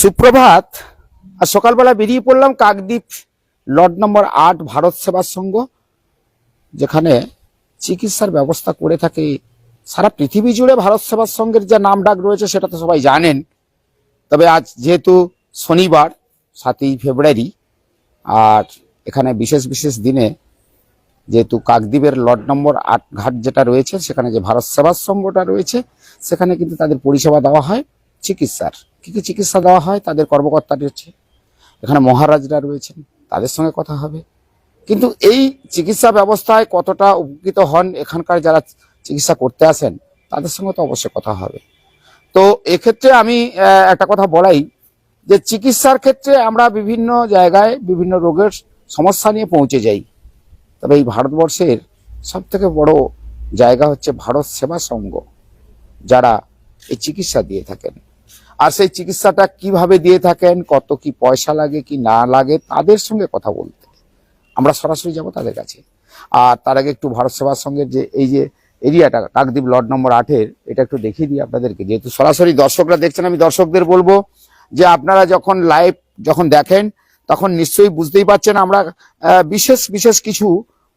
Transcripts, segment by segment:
সুপ্রভাত। আর সকালবেলা বেরিয়ে পড়লাম কাকদ্বীপ লট নম্বর আট ভারত সেবার সংঘ যেখানে চিকিৎসার ব্যবস্থা করে থাকে সারা পৃথিবী জুড়ে ভারত সেবার সংঘের যে নাম ডাক রয়েছে সেটা তো সবাই জানেন। তবে আজ যেহেতু শনিবার, সাতই ফেব্রুয়ারি, আর এখানে বিশেষ বিশেষ দিনে যেহেতু কাকদ্বীপের লট নম্বর আট ঘাট যেটা রয়েছে, সেখানে যে ভারত সেবার সংঘটা রয়েছে, সেখানে কিন্তু তাদের পরিষেবা দেওয়া হয় চিকিৎসার। কি কি চিকিৎসা দেওয়া হয়, তাদের কর্মকর্তা রয়েছে এখানে মহারাজরা রয়েছেন, তাদের সঙ্গে কথা হবে। কিন্তু এই চিকিৎসা ব্যবস্থায় কতটা উপকৃত হন এখানকার যারা চিকিৎসা করতে আসেন, তাদের সঙ্গে তো অবশ্যই কথা হবে। তো এক্ষেত্রে আমি একটা কথা বলাই, যে চিকিৎসার ক্ষেত্রে আমরা বিভিন্ন জায়গায় বিভিন্ন রোগের সমস্যা নিয়ে পৌঁছে যাই। তবে এই ভারতবর্ষের সব থেকে বড় জায়গা হচ্ছে ভারত সেবা সংঘ, যারা এই চিকিৎসা দিয়ে থাকেন। আর সেই চিকিৎসাটা কীভাবে দিয়ে থাকেন, কত কি পয়সা লাগে কি না লাগে, তাদের সঙ্গে কথা বলতে। আমরা সরাসরি যাব তাদের কাছে। আর তার আগে একটু ভারত সেবার সঙ্গে যে এই যে এরিয়াটা, কাকদ্বীপ লট নম্বর আটের, এটা একটু দেখিয়ে দিই আপনাদেরকে। যেহেতু সরাসরি দর্শকরা দেখছেন, আমি দর্শকদের বলব যে আপনারা যখন লাইভ যখন দেখেন, তখন নিশ্চয়ই বুঝতেই পারছেন আমরা বিশেষ বিশেষ কিছু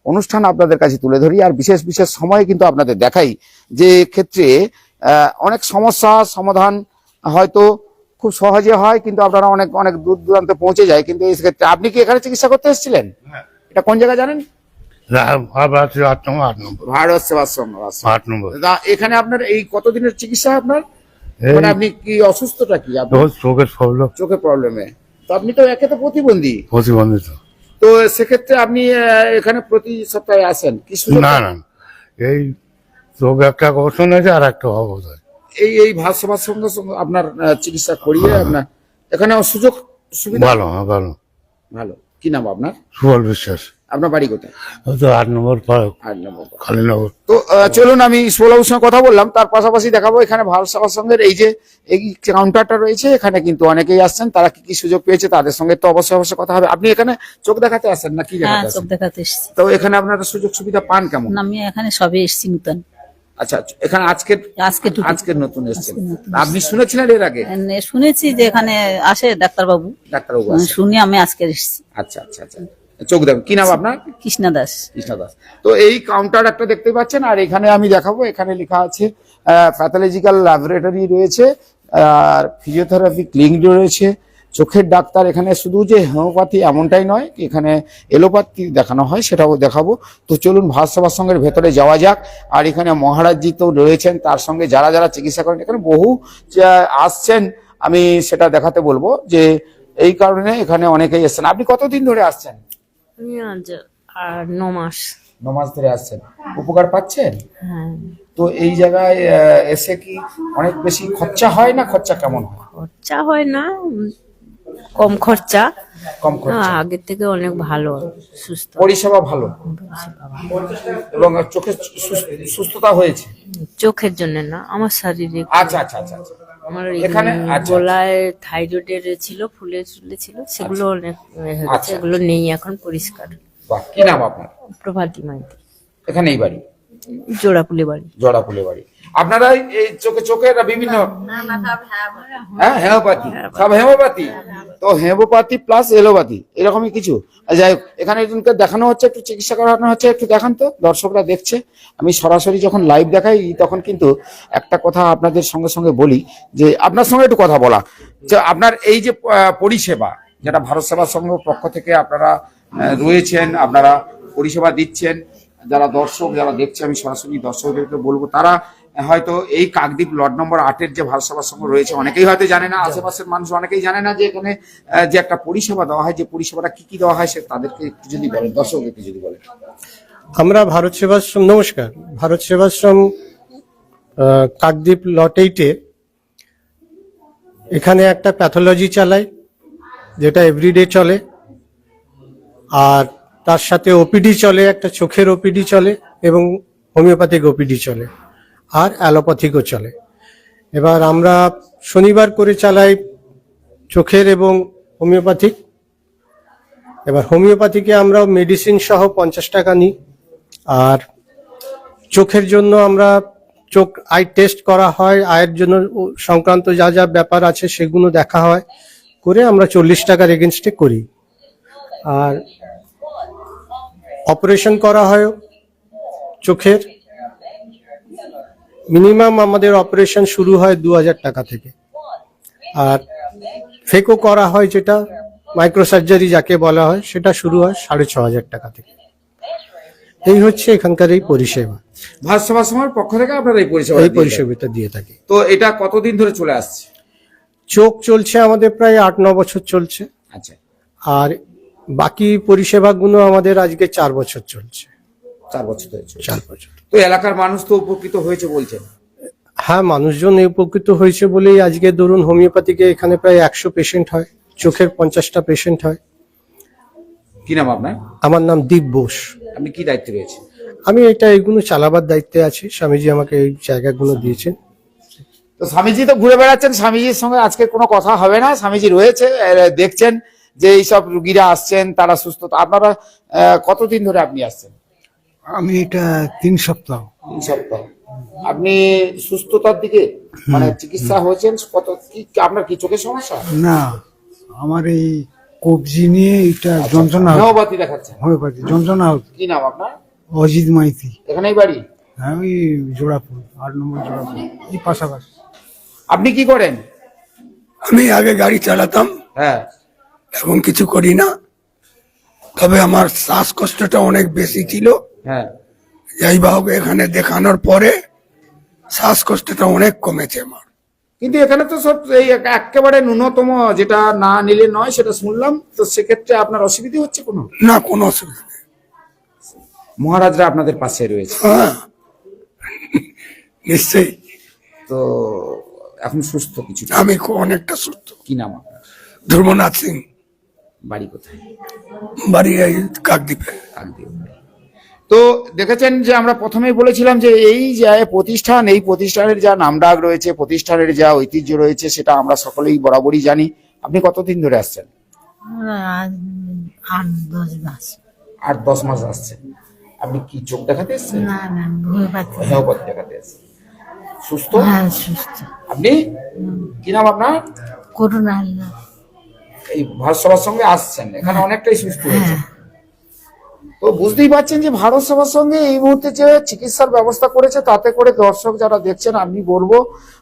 অনুষ্ঠান আপনাদের কাছে তুলে ধরি। আর বিশেষ বিশেষ সময়ে কিন্তু আপনাদের দেখাই যে ক্ষেত্রে অনেক সমস্যা, সমাধান হয়তো খুব সহজে হয় কিন্তু আপনারা অনেক অনেক দূর দূরান্তে পৌঁছে যায় কিন্তু এই ক্ষেত্রে আপনি কি এখানে চিকিৎসা করতে এসেছিলেন? এটা কোন জায়গা জানেন? আট নম্বর ভারত। আট তা এখানে আপনার এই কতদিনের চিকিৎসা আপনার? মানে আপনি কি অসুস্থটা কি? চোখের প্রবলেম চোখের প্রবলেমে তো আপনি তো একে তো প্রতিবন্ধী। প্রতিবন্ধিত তো। সেক্ষেত্রে আপনি এখানে প্রতি সপ্তাহে আসেন? কি সুযোগ না না এই চোখ একটা আছে আর একটা অবস্থা। এই এই সেবার সঙ্গে সঙ্গে আপনার চিকিৎসা করিয়ে আপনার এখানে সুযোগ সুবিধা? ভালো হ্যাঁ ভালো। ভালো। কি নাম আপনার? সুবল বিশ্বাস। আপনার বাড়ি কোথায়? তো আট নম্বর পাড়া, আট নম্বর তো আহ, চলুন আমি সোলাবুর সঙ্গে কথা বললাম তার পাশাপাশি দেখাবো এখানে ভারত সেবা সংঘের এই যে এই কাউন্টারটা রয়েছে এখানে কিন্তু অনেকেই আসছেন তারা কি কি সুযোগ পেয়েছে তাদের সঙ্গে তো অবশ্যই অবশ্যই কথা হবে। আপনি এখানে চোখ দেখাতে আসেন না কি হ্যাঁ দেখাতে চোখ আসেন? দেখাতে এসেছি। তো এখানে আপনারা সুযোগ সুবিধা পান কেমন? আমি এখানে সবে এসেছি নতুন। আচ্ছা এখানে আজকে আজকে আজকে নতুন এসেছেন। আপনি শুনেছিলেন এর আগে? শুনেছি যে এখানে আসে ডাক্তারবাবু। ডাক্তারবাবু আসেন। শুনি আমি আজকে এসেছি। আচ্ছা আচ্ছা আচ্ছা। চোখ দেখুন কি নাম আপনার? কৃষ্ণা দাস। কৃষ্ণা দাস। তো এই কাউন্টার একটা দেখতে পাচ্ছেন আর এখানে আমি দেখাবো এখানে লেখা আছে প্যাথোলজিক্যাল ল্যাবরেটরি রয়েছে আর ফিজিওথেরাপি ক্লিনিক রয়েছে চোখের ডাক্তার এখানে শুধু যে হোমিওপ্যাথি এমনটাই নয় এখানে এলোপ্যাথি দেখানো হয় সেটাও দেখাবো। তো চলুন ভারত সেবার সঙ্গের ভেতরে যাওয়া যাক। আর এখানে মহারাজজি তো রয়েছেন তার সঙ্গে যারা যারা চিকিৎসা করেন এখানে বহু আসছেন আমি সেটা দেখাতে বলব যে এই কারণে এখানে অনেকেই এসছেন। আপনি কতদিন ধরে আসছেন? আমি আজ ন মাস। ধরে আসছেন। উপকার পাচ্ছেন? হ্যাঁ। তো এই জায়গায় এসে কি অনেক বেশি খরচা হয় না? খরচা কেমন হয়? খরচা হয় না কম খরচা। কম খরচা। আগের থেকে অনেক ভালো সুস্থ। পরিষেবা ভালো। এবং চোখের সুস্থতা হয়েছে? চোখের জন্য না আমার শারীরিক। আচ্ছা আচ্ছা আচ্ছা আচ্ছা। আমার এখানে- উম, আচ্ছা। গলায় থাইরয়েডের ছিল ফুলে চুলে ছিল সেগুলো অনেক আচ্ছা। এগুলো নেই এখন পরিষ্কার। বাহ কি নাম আপনার? প্রভাতী মাইতি। এখানেই বাড়ি? জোড়াপুলি বাড়ি। জড়াপুলে বাড়ি। আপনারা এই চোখে চোখের বিভিন্ন হ্যাঁ হেমোপ্যাথি সব হেমোপ্যাথি তো হেমোপ্যাথি প্লাস এলোপ্যাথি এরকমই কিছু? যাই হোক এখানে একজনকে দেখানো হচ্ছে একটু চিকিৎসা করানো হচ্ছে একটু দেখান তো দর্শকরা দেখছে। আমি সরাসরি যখন লাইভ দেখাই তখন কিন্তু একটা কথা আপনাদের সঙ্গে সঙ্গে বলি যে আপনার সঙ্গে একটু কথা বলা। যে আপনার এই যে পরিষেবা যেটা ভারত সেবা সংঘ পক্ষ থেকে আপনারা রয়েছেন আপনারা পরিষেবা দিচ্ছেন যারা দর্শক, যারা দেখছে, আমি সরাসরি দর্শকদেরকে বলব, তারা হয়তো এই কাকদ্বীপ লট নম্বর আটের যে ভারত সেবা সংঘ রয়েছে, অনেকেই হয়তো জানে না, আশেপাশের মানুষ অনেকেই জানে না যে এখানে যে একটা পরিষেবা দেওয়া হয়, যে পরিষেবাটা কি কি দেওয়া হয়, সে তাদেরকে একটু যদি বলেন, দর্শকদেরকে যদি বলেন। আমরা ভারত সেবাশ্রম, নমস্কার, ভারত সেবাশ্রম কাকদ্বীপ লট এইটে এখানে একটা প্যাথোলজি চালাই যেটা এভরিডে চলে, আর তার সাথে ওপিডি চলে, একটা চোখের ওপিডি চলে এবং হোমিওপ্যাথিক ওপিডি চলে আর অ্যালোপ্যাথিকও চলে। এবার আমরা শনিবার করে চালাই চোখের এবং হোমিওপ্যাথিক। এবার হোমিওপ্যাথিকে আমরা মেডিসিন সহ পঞ্চাশ টাকা নিই আর চোখের জন্য আমরা চোখ আই টেস্ট করা হয়, আয়ের জন্য সংক্রান্ত যা যা ব্যাপার আছে সেগুলো দেখা হয়, করে আমরা চল্লিশ টাকার এগেনস্টে করি। আর অপারেশন করা হয় চোখের। মিনিমাম আমাদের অপারেশন শুরু হয় দু হাজার টাকা থেকে। আর ফেকও করা হয় যেটা মাইক্রোসার্জারি যাকে বলা হয় সেটা শুরু হয় সাড়ে ছ হাজার টাকা থেকে। এই হচ্ছে এখানকার এই পরিষেবা। ভারত সংঘের পক্ষ থেকে আপনারা এই পরিষেবা এই পরিষেবাটা দিয়ে থাকি। তো এটা কতদিন ধরে চলে আসছে? চোখ চলছে আমাদের প্রায় আট ন বছর চলছে। আচ্ছা। আর বাকি পরিষেবাগুলো আমাদের আজকে চার বছর চলছে। চার বছর চার বছর। তো এলাকার মানুষ তো উপকৃত হয়েছে বলছেন? হ্যাঁ মানুষজন উপকৃত হয়েছে বলেই আজকে ধরুন হোমিওপ্যাথিকে এখানে প্রায় একশো পেশেন্ট হয় চোখের পঞ্চাশটা পেশেন্ট হয়। কি নাম আপনার? আমার নাম দীপ বোস। আপনি কি দায়িত্বে রয়েছে আমি এটা এইগুলো চালাবার দায়িত্বে আছি স্বামীজি আমাকে এই জায়গাগুলো দিয়েছেন। তো স্বামীজি তো ঘুরে বেড়াচ্ছেন স্বামীজির সঙ্গে আজকে কোনো কথা হবে না স্বামীজি রয়েছে দেখছেন। যে এইসব রুগীরা আসছেন তারা সুস্থ। আপনারা কতদিন ধরে আপনি আসছেন? আমি এটা তিন সপ্তাহ। তিন সপ্তাহ। আপনি সুস্থতার দিকে মানে চিকিৎসা হয়েছেন কত কি আপনার কি চোখের সমস্যা? না আমার এই কবজি নিয়ে এটা যন্ত্রণা হচ্ছে। হোমিওপ্যাথি দেখাচ্ছেন হোমিওপ্যাথি যন্ত্রণা হচ্ছে। কি নাম আপনার? অজিত মাইতি। এখানেই বাড়ি? হ্যাঁ ওই জোড়াপুর আট নম্বর জোড়াপুর এই পাশাপাশি। আপনি কি করেন? আমি আগে গাড়ি চালাতাম। হ্যাঁ। এখন কিছু করি না। তবে আমার শ্বাসকষ্টটা অনেক বেশি ছিল। হ্যাঁ। যাই বা হোক এখানে দেখানোর পরে শ্বাসকষ্টটা অনেক কমেছে আমার। কিন্তু এখানে তো সব এই এক- একেবারে ন্যূনতম যেটা না নিলে নয় সেটা শুনলাম। তো সেক্ষেত্রে আপনার অসুবিধা হচ্ছে কোনো? না কোনো অসুবিধা নেই। মহারাজরা আপনাদের পাশে রয়েছে। হ্যাঁ। নিশ্চয়ই। তো এখন সুস্থ কিছু? আমি অনেকটা সুস্থ। কি নাম আপনার? ধ্রুবনাথ সিং। বাড়ি কোথায়? বাড়ি এই কাকদ্বীপে। কাকদ্বীপ। তো দেখেছেন যে আমরা প্রথমেই বলেছিলাম যে এই যে প্রতিষ্ঠান এই প্রতিষ্ঠানের যা নামডাক রয়েছে প্রতিষ্ঠানের যা ঐতিহ্য রয়েছে সেটা আমরা সকলেই বরাবরই জানি। আপনি কতদিন ধরে আসছেন? আট দশ মাস। আট দশ মাস আসছেন আপনি কি চোখ দেখাতে এসছেন? হোমিওপ্যাথি দেখাতে এসছেন। সুস্থ? হ্যাঁ সুস্থ। আপনি? কি নাম আপনার? করোনা হলো এই ভারত সভার সঙ্গে আসছেন এখানে অনেকটাই সুস্থ হয়েছে তো বুঝতেই পারছেন যে ভারত সভার সঙ্গে এই মুহূর্তে যে চিকিৎসার ব্যবস্থা করেছে তাতে করে দর্শক যারা দেখছেন আমি বলব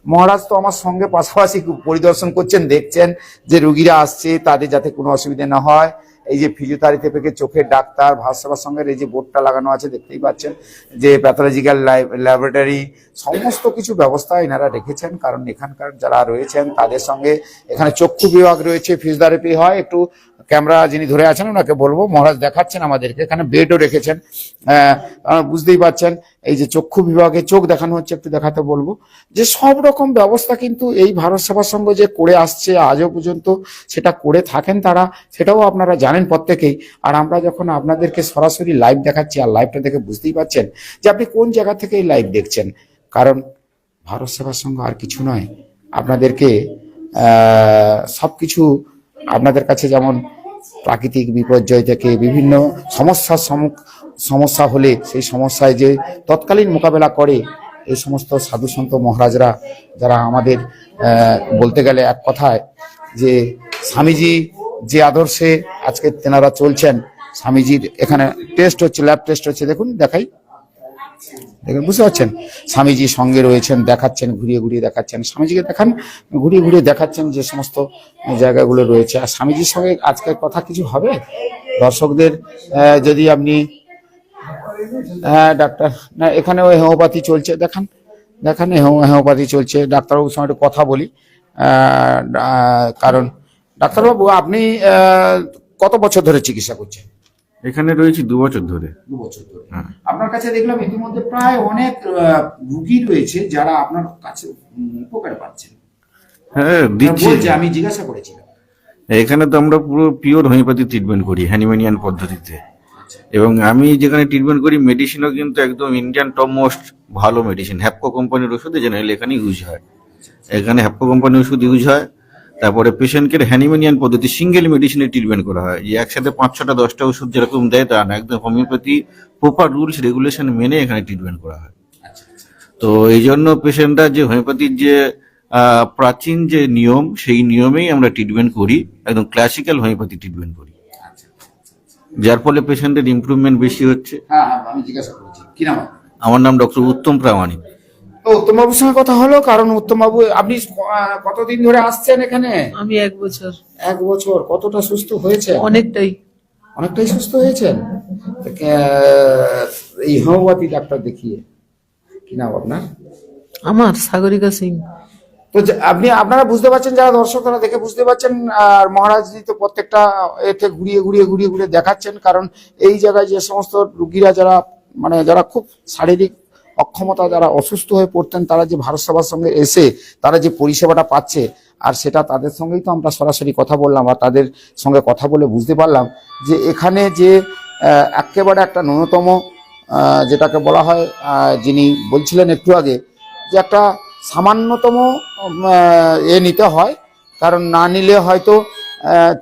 মহারাজ তো আমার সঙ্গে পাশাপাশি পরিদর্শন করছেন দেখছেন যে রুগীরা আসছে তাদের যাতে কোনো অসুবিধা না হয়। এই যে ফিজিওথেরাপি থেকে চোখের ডাক্তার ভাষাবার সঙ্গে এই যে বোর্ডটা লাগানো আছে, দেখতেই পাচ্ছেন যে প্যাথোলজিক্যাল ল্যাবরেটরি সমস্ত কিছু ব্যবস্থা এনারা রেখেছেন। কারণ এখানকার যারা রয়েছেন, তাদের সঙ্গে এখানে চক্ষু বিভাগ রয়েছে ফিজিওথেরাপি হয়, একটু ক্যামেরা যিনি ধরে আছেন, ওনাকে বলব, মহারাজ দেখাচ্ছেন আমাদেরকে। এখানে বেডও রেখেছেন। বুঝতেই পারছেন, এই যে চক্ষু বিভাগে চোখ দেখানো হচ্ছে, একটু দেখাতে বলব। যে সব রকম ব্যবস্থা কিন্তু এই ভারত সেবার সঙ্গে যে করে আসছে, আজও পর্যন্ত সেটা করে থাকেন তারা, সেটাও আপনারা জানেন প্রত্যেকেই। আর আমরা যখন আপনাদেরকে সরাসরি লাইভ দেখাচ্ছি, আর লাইভটা দেখে বুঝতেই পারছেন যে আপনি কোন জায়গা থেকে এই লাইভ দেখছেন। কারণ ভারত সেবার সঙ্গে আর কিছু নয়। আপনাদেরকে সব কিছু আপনাদের কাছে যেমন প্রাকৃতিক বিপর্যয় থেকে বিভিন্ন সমস্যার সমস্যা হলে সেই সমস্যায় যে তৎকালীন মোকাবেলা করে, এই সমস্ত সাধু সন্ত মহারাজরা, যারা আমাদের বলতে গেলে এক কথায় যে স্বামীজি যে আদর্শে আজকে তেনারা চলছেন, স্বামীজির এখানে টেস্ট হচ্ছে ল্যাব টেস্ট হচ্ছে, দেখুন, দেখাই। দেখুন, বুঝতে পারছেন? স্বামীজি সঙ্গে রয়েছেন, দেখাচ্ছেন, ঘুরিয়ে ঘুরিয়ে দেখাচ্ছেন। স্বামীজিকে দেখান, ঘুরিয়ে ঘুরিয়ে দেখাচ্ছেন যে সমস্ত জায়গাগুলো রয়েছে। আর স্বামীজির সঙ্গে আজকের কথা কিছু হবে? দর্শকদের যদি আপনি হ্যাঁ ডাক্তার, না, এখানে ওই হোমিওপ্যাথি চলছে, দেখান দেখান হোমিওপ্যাথি চলছে। ডাক্তারবাবুর সঙ্গে একটু কথা বলি। কারণ, ডাক্তারবাবু, আপনি কত বছর ধরে চিকিৎসা করছেন? এখানে রয়েছি দু বছর ধরে। দু বছর ধরে। আপনার কাছে দেখলাম ইতিমধ্যে প্রায় অনেক রুগী রয়েছে যারা আপনার কাছে উপকার পাচ্ছেন। হ্যাঁ দিচ্ছি। আমি জিজ্ঞাসা করেছিলাম। এখানে তো আমরা পুরো পিওর হোমিওপ্যাথি ট্রিটমেন্ট করি হ্যানিম্যানিয়ান পদ্ধতিতে। এবং আমি যেখানে ট্রিটমেন্ট করি মেডিসিনও কিন্তু একদম ইন্ডিয়ান টপ মোস্ট ভালো মেডিসিন হ্যাপকো কোম্পানির ওষুধ জেনারেল এখানে ইউজ হয়। এখানে হ্যাপকো কোম্পানির ওষুধ ইউজ হয়। তারপরে পেশেন্টকে হ্যানিম্যানিয়ান পদ্ধতি সিঙ্গেল মেডিসিনে ট্রিটমেন্ট করা হয়। যে একসাথে পাঁচ ছটা দশটা ওষুধ যেরকম দেয় তা না একদম হোমিওপ্যাথি প্রপার রুলস রেগুলেশন মেনে এখানে ট্রিটমেন্ট করা হয়। তো এই জন্য পেশেন্টরা যে হোমিওপ্যাথির যে প্রাচীন যে নিয়ম সেই নিয়মেই আমরা ট্রিটমেন্ট করি একদম ক্লাসিক্যাল হোমিওপ্যাথি ট্রিটমেন্ট করি। যার ফলে পেশেন্টের ইমপ্রুভমেন্ট বেশি হচ্ছে। হ্যাঁ হ্যাঁ? আমার নাম ডক্টর উত্তম প্রামাণিক। তো উত্তমবাবুর সঙ্গে কথা হলো? কারণ উত্তমবাবু আপনি কতদিন ধরে আসছেন এখানে? আমি এক বছর। এক বছর। কতটা সুস্থ হয়েছে অনেকটাই। অনেকটাই সুস্থ হয়েছেন? এই হোমিওপ্যাথি ডাক্তার দেখিয়ে। কি নাম আপনার? আমার সাগরিকা সিং। তো আপনি আপনারা বুঝতে পারছেন যারা দর্শক তারা দেখে বুঝতে পারছেন আর মহারাজজি তো প্রত্যেকটা এতে ঘুরিয়ে ঘুরিয়ে ঘুরিয়ে ঘুরিয়ে দেখাচ্ছেন কারণ এই জায়গায় যে সমস্ত রুগীরা যারা মানে যারা খুব শারীরিক অক্ষমতা যারা অসুস্থ হয়ে পড়তেন, তারা যে ভারত সেবার সঙ্গে এসে তারা যে পরিষেবাটা পাচ্ছে, আর সেটা তাদের সঙ্গেই তো আমরা সরাসরি কথা বললাম আর তাদের সঙ্গে কথা বলে বুঝতে পারলাম যে এখানে যে একেবারে একটা ন্যূনতম যেটাকে বলা হয় যিনি বলছিলেন একটু আগে, যে একটা সামান্যতম এ নিতে হয়। কারণ না নিলে হয়তো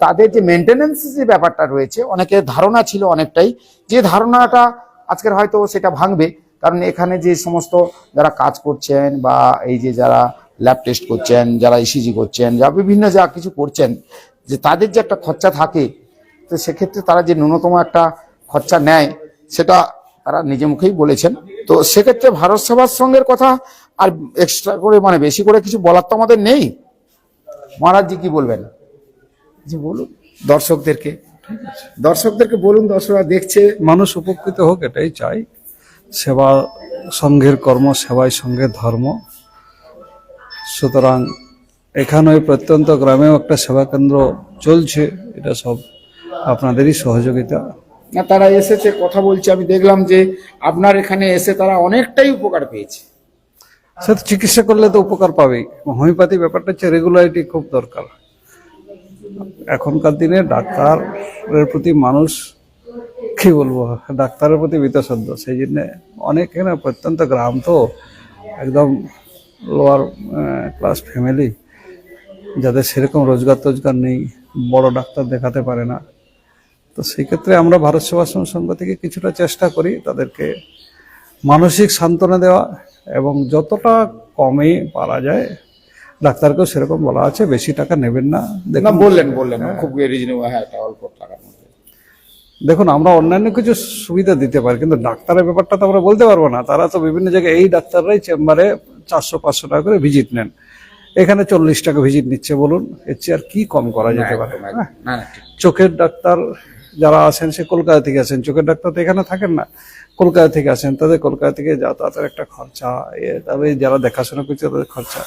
তাদের যে মেনটেনেন্স যে ব্যাপারটা রয়েছে, অনেকের ধারণা ছিল অনেকটাই, যে ধারণাটা আজকের হয়তো সেটা ভাঙবে। কারণ এখানে যে সমস্ত যারা কাজ করছেন বা এই যে যারা ল্যাব টেস্ট করছেন, যারা ইসিজি করছেন যা বিভিন্ন যা কিছু করছেন, যে তাদের যে একটা খরচা থাকে, তো সেক্ষেত্রে তারা যে ন্যূনতম একটা খরচা নেয়, সেটা তারা নিজে মুখেই বলেছেন। তো সেক্ষেত্রে ভারত সেবার সঙ্গের কথা আর এক্সট্রা করে মানে বেশি করে কিছু বলার তো আমাদের নেই। মহারাজজি কি বলবেন? জি, বলুন। দর্শকদেরকে দর্শকদেরকে বলুন, দর্শকরা দেখছে, মানুষ উপকৃত হোক, এটাই চাই। সেবা সঙ্ঘের কর্ম সেবাই সঙ্গে ধর্ম। সুতরাং এখানে ওই প্রত্যন্ত গ্রামেও একটা সেবা কেন্দ্র চলছে এটা সব আপনাদেরই সহযোগিতা। না তারা এসেছে কথা বলছে আমি দেখলাম যে আপনার এখানে এসে তারা অনেকটাই উপকার পেয়েছে। সে তো চিকিৎসা করলে তো উপকার পাবেই। হোমিওপ্যাথি ব্যাপারটা হচ্ছে রেগুলারিটি খুব দরকার। এখনকার দিনে ডাক্তারের প্রতি মানুষ কি বলব ডাক্তারের প্রতি বিতশ্রদ্ধ সেই জন্যে অনেক এখানে প্রত্যন্ত গ্রাম তো একদম লোয়ার ক্লাস ফ্যামিলি যাদের সেরকম রোজগার টোজগার নেই বড় ডাক্তার দেখাতে পারে না। তো সেই ক্ষেত্রে আমরা ভারত সেবাশ্রম সংঘ থেকে কিছুটা চেষ্টা করি তাদেরকে মানসিক সান্ত্বনা দেওয়া এবং যতটা কমে পারা যায় ডাক্তারকেও সেরকম বলা আছে বেশি টাকা নেবেন না। বললেন বললেন। খুব রিজনেবল হ্যাঁ অল্প দেখুন আমরা অন্যান্য কিছু সুবিধা দিতে পারি কিন্তু ডাক্তারের ব্যাপারটা তো আমরা বলতে পারব না। তারা তো বিভিন্ন জায়গায় এই ডাক্তাররাই চেম্বারে চারশো পাঁচশো টাকা করে ভিজিট নেন। এখানে চল্লিশ টাকা ভিজিট নিচ্ছে বলুন এর চেয়ে আর কি কম করা যেতে পারে। হ্যাঁ? চোখের ডাক্তার যারা আসেন সে কলকাতা থেকে আসেন চোখের ডাক্তার তো এখানে থাকেন না। কলকাতা থেকে আসেন তাদের কলকাতা থেকে যাতায়াতের একটা খরচা। তবে যারা দেখাশোনা করছে তাদের খরচা।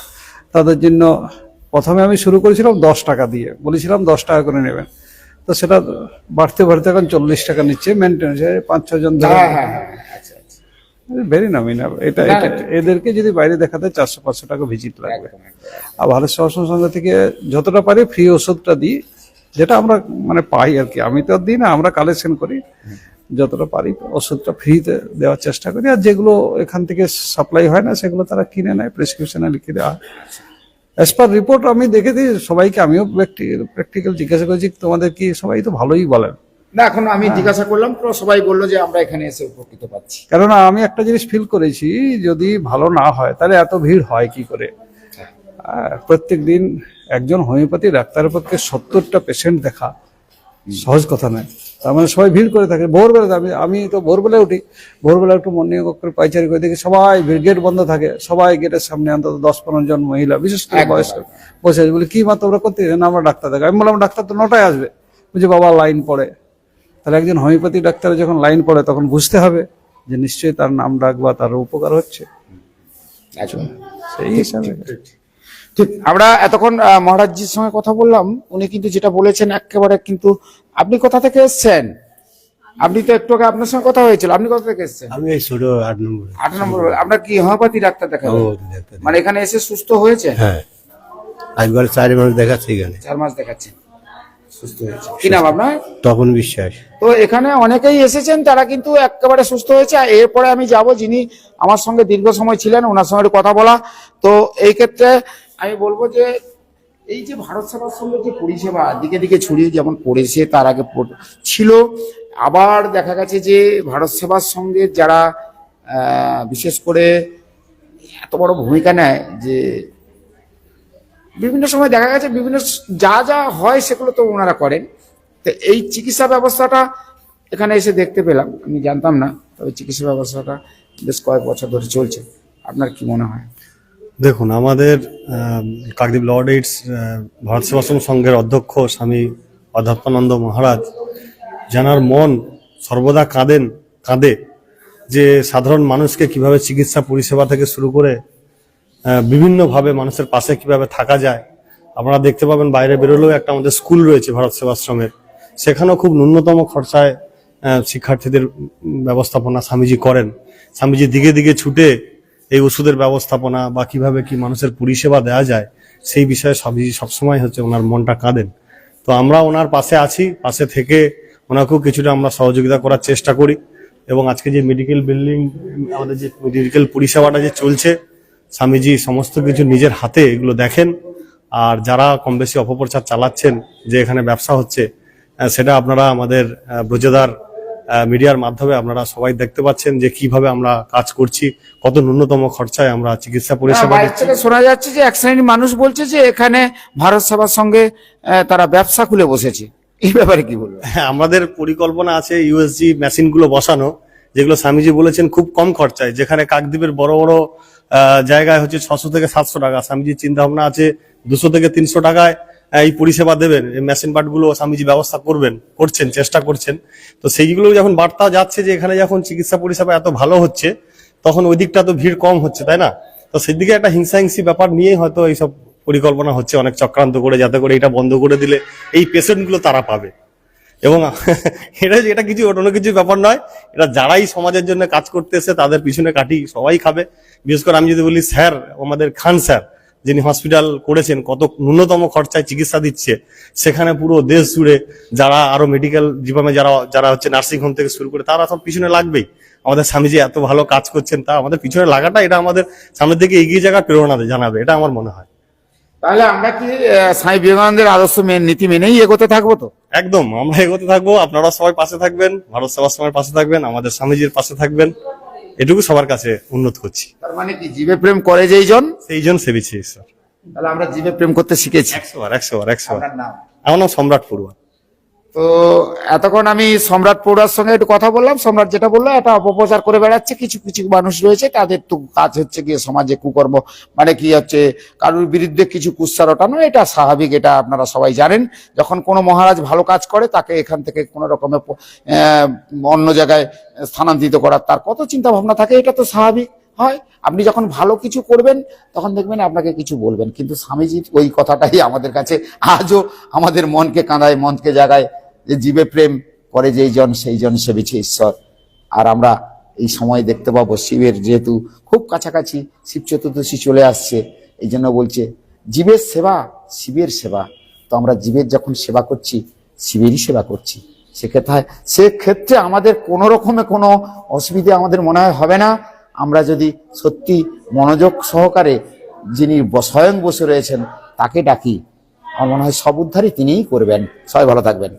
তাদের জন্য প্রথমে আমি শুরু করেছিলাম দশ টাকা দিয়ে। বলেছিলাম দশ টাকা করে নেবেন। তো সেটা বাড়তে বাড়তে এখন চল্লিশ টাকা নিচ্ছে। মেনটেন্স পাঁচ ছজন ধরে। হ্যাঁ হ্যাঁ হ্যাঁ আচ্ছা আচ্ছা। ভেরি নমিনাল এটা এদেরকে যদি বাইরে দেখাতে চারশো পাঁচশো টাকা ভিজিট লাগবে। আর ভারত সেবাশ্রম সংঘ থেকে যতটা পারি ফ্রি ওষুধটা দিই যেটা আমরা মানে পাই আর কি। আমি তো দিই না আমরা কালেকশন করি। যতটা পারি ওষুধটা ফ্রিতে দেওয়ার চেষ্টা করি। আর যেগুলো এখান থেকে সাপ্লাই হয় না সেগুলো তারা কিনে নেয় প্রেসক্রিপশনে লিখে দেওয়া হয়। অ্যাজ পার রিপোর্ট আমি দেখেছি সবাইকে আমিও প্র্যাকটিক্যাল জিজ্ঞাসা করেছি তোমাদের কি সবাই তো ভালোই বলেন? না এখন আমি জিজ্ঞাসা করলাম তো সবাই বলল যে আমরা এখানে এসে উপকৃত পাচ্ছি। কারণ আমি একটা জিনিস ফিল করেছি যদি ভালো না হয় তাহলে এত ভিড় হয় কি করে? প্রত্যেক দিন একজন হোমিওপ্যাথি ডাক্তারের পক্ষে সত্তরটা পেশেন্ট দেখা সহজ কথা নয়। তার মানে সবাই ভিড় করে থাকে। ভোরবেলা আমি আমি তো ভোরবেলা উঠি। ভোরবেলা একটু মর্নিং ওয়াক করে পাইচারি করে দেখি সবাই ভিড়। গেট বন্ধ থাকে। সবাই গেটের সামনে অন্তত দশ পনেরো জন মহিলা বিশেষ করে বয়স্ক। বসে আছে। বলি কি মা তোমরা করতে না আমরা ডাক্তার দেখা আমি বললাম ডাক্তার তো নটায় আসবে। বুঝি বাবা লাইন পড়ে। তাহলে একজন হোমিওপ্যাথি ডাক্তার যখন লাইন পড়ে তখন বুঝতে হবে যে নিশ্চয়ই তার নাম ডাক বা তার উপকার হচ্ছে। সেই হিসাবে। ঠিক আমরা এতক্ষণ মহারাজজির সঙ্গে কথা বললাম উনি কিন্তু যেটা বলেছেন একেবারে কিন্তু আপনি কোথা থেকে এসেছেন? আপনি তো একটু আগে আপনার সঙ্গে কথা হয়েছিল আপনি কোথা থেকে এসেছেন? আমি এই ছোট আট নম্বর আট নম্বর আপনার কি হোমিওপ্যাথি ডাক্তার ডাক্তার। মানে এখানে এসে সুস্থ হয়েছে হ্যাঁ। একবার চারি মানুষ দেখাচ্ছে এখানে। চার মাস দেখাচ্ছেন সুস্থ হয়েছে কি নাম আপনার? তপন বিশ্বাস। তো এখানে অনেকেই এসেছেন তারা কিন্তু একেবারে সুস্থ হয়েছে আর এরপরে আমি যাব যিনি আমার সঙ্গে দীর্ঘ সময় ছিলেন ওনার সঙ্গে কথা বলা। তো এই ক্ষেত্রে আমি বলব যে, এই যে ভারত সেবার সঙ্গে যে পরিষেবা দিকে দিকে ছড়িয়ে যেমন পড়েছে, তার আগে ছিল। আবার দেখা গেছে যে, ভারত সেবার সঙ্গে যারা বিশেষ করে এত বড় ভূমিকা নেয় যে, বিভিন্ন সময় দেখা গেছে বিভিন্ন যা যা হয় সেগুলো তো ওনারা করেন। তো এই চিকিৎসা ব্যবস্থাটা এখানে এসে দেখতে পেলাম। আমি জানতাম না, তবে চিকিৎসা ব্যবস্থাটা বেশ কয়েক বছর ধরে চলছে। আপনার কি মনে হয়? দেখুন, আমাদের কাকদ্বীপ লর্ড এইডস ভারত সেবাশ্রম সংঘের অধ্যক্ষ স্বামী অধ্যাত্মানন্দ মহারাজ, জানার মন সর্বদা কাঁদেন, কাঁদে যে সাধারণ মানুষকে কীভাবে চিকিৎসা পরিষেবা থেকে শুরু করে বিভিন্নভাবে মানুষের পাশে কীভাবে থাকা যায়। আপনারা দেখতে পাবেন বাইরে বেরোলেও একটা আমাদের স্কুল রয়েছে ভারত সেবাশ্রমের। সেখানেও খুব ন্যূনতম খরচায় শিক্ষার্থীদের ব্যবস্থাপনা স্বামীজি করেন। স্বামীজি দিকে দিকে ছুটে এই ওষুধের ব্যবস্থাপনা বা কীভাবে কি মানুষের পরিষেবা দেওয়া যায়, সেই বিষয়ে স্বামীজি সবসময় হচ্ছে ওনার মনটা কাঁদেন। তো আমরা ওনার পাশে আছি, পাশে থেকে ওনাকেও কিছুটা আমরা সহযোগিতা করার চেষ্টা করি এবং আজকে যে মেডিকেল বিল্ডিং আমাদের যে মেডিকেল পরিষেবাটা যে চলছে, স্বামীজি সমস্ত কিছু নিজের হাতে এগুলো দেখেন। আর যারা কম বেশি অপপ্রচার চালাচ্ছেন, যে এখানে ব্যবসা হচ্ছে সেটা আপনারা আমাদের ব্রজদার মিডিয়ার মাধ্যমে আপনারা সবাই দেখতে পাচ্ছেন যে কীভাবে আমরা কাজ করছি কত ন্যূনতম খরচায় আমরা চিকিৎসা পরিষেবা থেকে শোনা যাচ্ছে যে এক শ্রেণির মানুষ বলছে যে এখানে ভারত সেবার সঙ্গে তারা ব্যবসা খুলে বসেছে। এই ব্যাপারে কি বলব হ্যাঁ আমাদের পরিকল্পনা আছে ইউএসজি মেশিনগুলো বসানো যেগুলো স্বামীজি বলেছেন খুব কম খরচায় যেখানে কাকদ্বীপের বড় বড় জায়গায় হচ্ছে ছশো থেকে সাতশো টাকা। স্বামীজির চিন্তা ভাবনা আছে দুশো থেকে তিনশো টাকায় এই পরিষেবা দেবেন মেশিন পার্টগুলো স্বামীজি ব্যবস্থা করবেন, করছেন, চেষ্টা করছেন। তো সেইগুলো যখন বার্তা যাচ্ছে যে এখানে যখন চিকিৎসা পরিষেবা এত ভালো হচ্ছে, তখন ওই দিকটা তো ভিড় কম হচ্ছে, তাই না? তো সেদিকে একটা হিংসাহিংসি ব্যাপার নিয়েই হয়তো এইসব পরিকল্পনা হচ্ছে অনেক চক্রান্ত করে, যাতে করে এটা বন্ধ করে দিলে এই পেশেন্টগুলো তারা পাবে। এবং এটা এটা কিছু অন্য কিছু ব্যাপার নয়, এটা যারাই সমাজের জন্য কাজ করতে এসে তাদের পিছনে কাটি সবাই খাবে। বিশেষ করে আমি যদি বলি স্যার, আমাদের খান স্যার যিনি হসপিটাল করেছেন কত ন্যূনতম খরচায় চিকিৎসা দিচ্ছে সেখানে পুরো দেশ জুড়ে যারা আরও মেডিকেল জীবনে যারা যারা হচ্ছে নার্সিং হোম থেকে শুরু করে তারা সব পিছনে লাগবেই। আমাদের স্বামীজি এত ভালো কাজ করছেন তা আমাদের পিছনে লাগাটা এটা আমাদের সামনের দিকে এগিয়ে যাওয়ার প্রেরণা জানাবে এটা আমার মনে হয়। তাহলে আমরা কি স্বামী বিবেকানন্দের আদর্শ মেন নীতি মেনেই এগোতে থাকব তো? একদম আমরা এগোতে থাকব আপনারা সবাই পাশে থাকবেন ভারত সেবাশ্রমের পাশে থাকবেন আমাদের স্বামীজির পাশে থাকবেন। এটুকু সবার কাছে উন্নত করছি। তার মানে কি জীবে প্রেম করে যেই জন? সেই জন্য সেবিছি ঈশ্বর তাহলে আমরা জীবে প্রেম করতে শিখেছি। একশো বার একশো বার একশো বার। আমার নাম সম্রাট পড়ুয়া তো এতক্ষণ আমি সম্রাট পৌরার সঙ্গে একটু কথা বললাম। সম্রাট যেটা বলল, এটা অপপ্রচার করে বেড়াচ্ছে। কিছু কিছু মানুষ রয়েছে, তাদের তো কাজ হচ্ছে গিয়ে সমাজে কুকর্ম মানে কি হচ্ছে, কারোর বিরুদ্ধে কিছু কুৎসার ওঠানো এটা স্বাভাবিক, এটা আপনারা সবাই জানেন। যখন কোনো মহারাজ ভালো কাজ করে, তাকে এখান থেকে কোনো রকমের অন্য জায়গায় স্থানান্তরিত করার তার কত চিন্তা ভাবনা থাকে, এটা তো স্বাভাবিক। হয়, আপনি যখন ভালো কিছু করবেন, তখন দেখবেন আপনাকে কিছু বলবেন। কিন্তু স্বামীজির ওই কথাটাই আমাদের কাছে আজও আমাদের মনকে কাঁদায়, মনকে জাগায় যে জীবে প্রেম করে যেই জন, সেই জন সেবিছে ঈশ্বর। আর আমরা এই সময় দেখতে পাবো শিবের যেহেতু খুব কাছাকাছি, শিব চতুর্দশী চলে আসছে, এই জন্য বলছে, জীবের সেবা, শিবের সেবা। তো আমরা জীবের যখন সেবা করছি, শিবেরই সেবা করছি। সেক্ষেত্রে সেক্ষেত্রে আমাদের কোনো রকমে কোনো অসুবিধা আমাদের মনে হয় হবে না। আমরা যদি সত্যি মনোযোগ সহকারে যিনি স্বয়ং বসে রয়েছেন, তাকে ডাকি। আমার মনে হয় সব উদ্ধারই তিনিই করবেন। সবাই ভালো থাকবেন।